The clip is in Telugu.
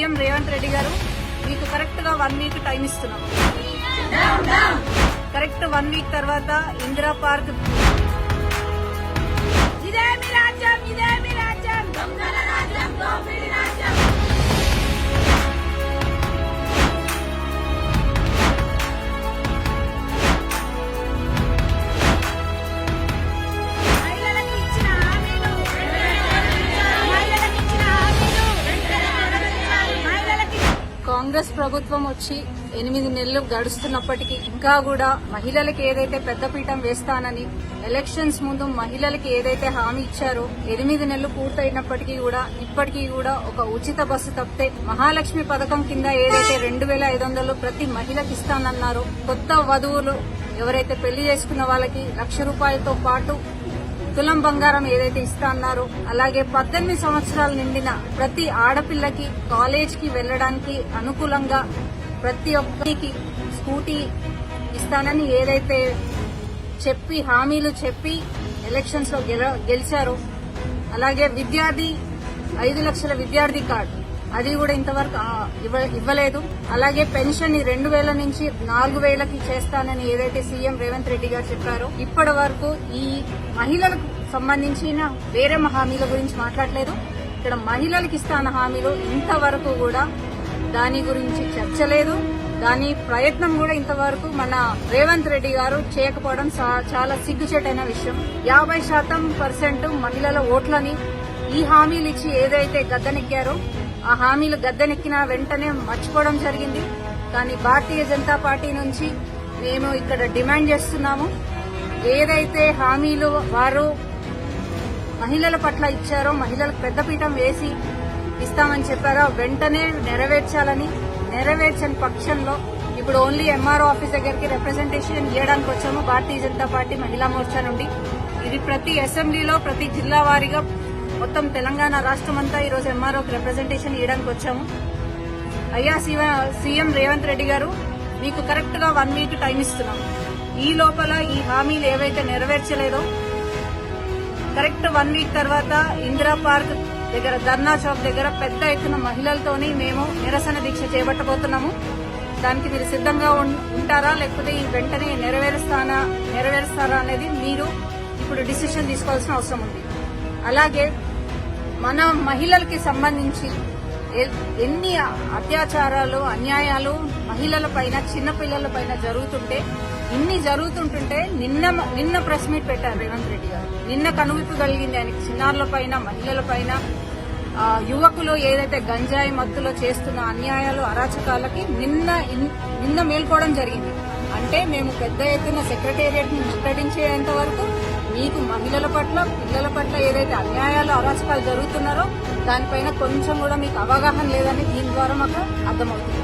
సీఎం రేవంత్ రెడ్డి గారు మీకు కరెక్ట్గా వన్ వీక్ టైం ఇస్తున్నాం. కరెక్ట్ వన్ వీక్ తర్వాత ఇందిరా పార్క్ ఇదే కాంగ్రెస్ ప్రభుత్వం వచ్చి ఎనిమిది నెలలు గడుస్తున్నప్పటికీ ఇంకా కూడా మహిళలకు ఏదైతే పెద్దపీఠం వేస్తానని ఎలక్షన్స్ ముందు మహిళలకి ఏదైతే హామీ ఇచ్చారో ఎనిమిది నెలలు పూర్తయినప్పటికీ కూడా ఇప్పటికీ కూడా ఒక ఉచిత బస్సు తప్పితే మహాలక్ష్మి పథకం కింద ఏదైతే రెండు వేల ఐదు వందలు ప్రతి మహిళకి ఇస్తానన్నారో కొత్త వధువులు ఎవరైతే పెళ్ళి చేసుకున్న వాళ్ళకి లక్ష రూపాయలతో పాటు తులం బంగారం ఏదైతే ఇస్తా అన్నారో అలాగే పద్దెనిమిది సంవత్సరాలు నిండిన ప్రతి ఆడపిల్లకి కాలేజ్కి వెళ్ళడానికి వెళ్ళడానికి అనుకూలంగా ప్రతి ఒక్కరికి స్కూటీ ఇస్తానని ఏదైతే చెప్పి హామీలు చెప్పి ఎలక్షన్స్లో గెల- గెలిచారో అలాగే విద్యార్థి ఐదు లక్షల విద్యార్థి కార్డు. అది కూడా ఇంతవరకు ఇవ్వ- ఇవ్వలేదు. అలాగే పెన్షన్ని రెండు వేల నుంచి నాలుగు వేలకి చేస్తానని ఏదైతే సీఎం రేవంత్ రెడ్డి గారు చెప్పారో ఇప్పటి వరకు ఈ మహిళలకు సంబంధించిన వేరే హామీల గురించి మాట్లాడలేదు. ఇక్కడ మహిళలకు ఇస్తాన హామీలు ఇంతవరకు కూడా దాని గురించి చర్చలేదు. దాని ప్రయత్నం కూడా ఇంతవరకు మన రేవంత్ రెడ్డి గారు చేయకపోవడం చాలా సిగ్గుచేటైన విషయం. యాభై శాతం పర్సెంట్ మహిళల ఓట్లని ఈ హామీలు ఇచ్చి ఏదైతే గద్దెనెక్కారో ఆ హామీలు గద్దెనెక్కిన వెంటనే మర్చిపోవడం జరిగింది. కానీ భారతీయ జనతా పార్టీ నుంచి మేము ఇక్కడ డిమాండ్ చేస్తున్నాము. ఏదైతే హామీలు వారు మహిళల పట్ల ఇచ్చారో మహిళలకు పెద్దపీఠం వేసి ఇస్తామని చెప్పారో వెంటనే నెరవేర్చాలని నెరవేర్చని పక్షంలో ఇప్పుడు ఓన్లీ ఎంఆర్ఓ ఆఫీస్ దగ్గరికి రిప్రజెంటేషన్ ఇవ్వడానికి వచ్చాము. భారతీయ జనతా పార్టీ మహిళా మోర్చా నుండి. ఇది ప్రతి అసెంబ్లీలో ప్రతి జిల్లా వారీగా మొత్తం తెలంగాణ రాష్ట్రం అంతా ఈరోజు ఎంఆర్ఓకి రిప్రజెంటేషన్ ఇవ్వడానికి వచ్చాము. అయ్యా శివ- సీఎం రేవంత్ రెడ్డి గారు మీకు కరెక్ట్గా వన్ వీక్ టైం ఇస్తున్నాం. ఈ లోపల ఈ హామీలు ఏవైతే నెరవేర్చలేదో కరెక్ట్ వన్ వీక్ తర్వాత ఇందిరా పార్క్ దగ్గర ధర్నా చౌక్ దగ్గర పెద్ద ఎత్తున మహిళలతోని మేము నిరసన దీక్ష చేపట్టబోతున్నాము. దానికి మీరు సిద్ధంగా ఉంటారా? లేకపోతే ఈ వెంటనే నెరవేరుస్తానా నెరవేరుస్తారా అనేది మీరు ఇప్పుడు డిసిషన్ తీసుకోవాల్సిన అవసరం ఉంది. అలాగే మన మహిళలకి సంబంధించి ఎన్ని అత్యాచారాలు అన్యాయాలు మహిళల పైన చిన్నపిల్లల పైన జరుగుతుంటే ఇన్ని జరుగుతుంటుంటే నిన్న నిన్న ప్రెస్ మీట్ పెట్టారు రేవంత్ రెడ్డి గారు. నిన్న కనువిప్పు కలిగింది ఆయనకి. చిన్నారుల పైన మహిళల పైన యువకులు ఏదైతే గంజాయి మత్తులో చేస్తున్న అన్యాయాలు అరాచకాలకి నిన్న నిన్న మేల్కోవడం జరిగింది. అంటే మేము పెద్ద ఎత్తున సెక్రటేరియట్ని ముట్టడించేంత వరకు మీకు మహిళల పట్ల పిల్లల పట్ల ఏదైతే అన్యాయాలు అరాచకాలు జరుగుతున్నారో దానిపైన కొంచెం కూడా మీకు అవగాహన లేదని దీని ద్వారా మాకు అర్థమవుతుంది.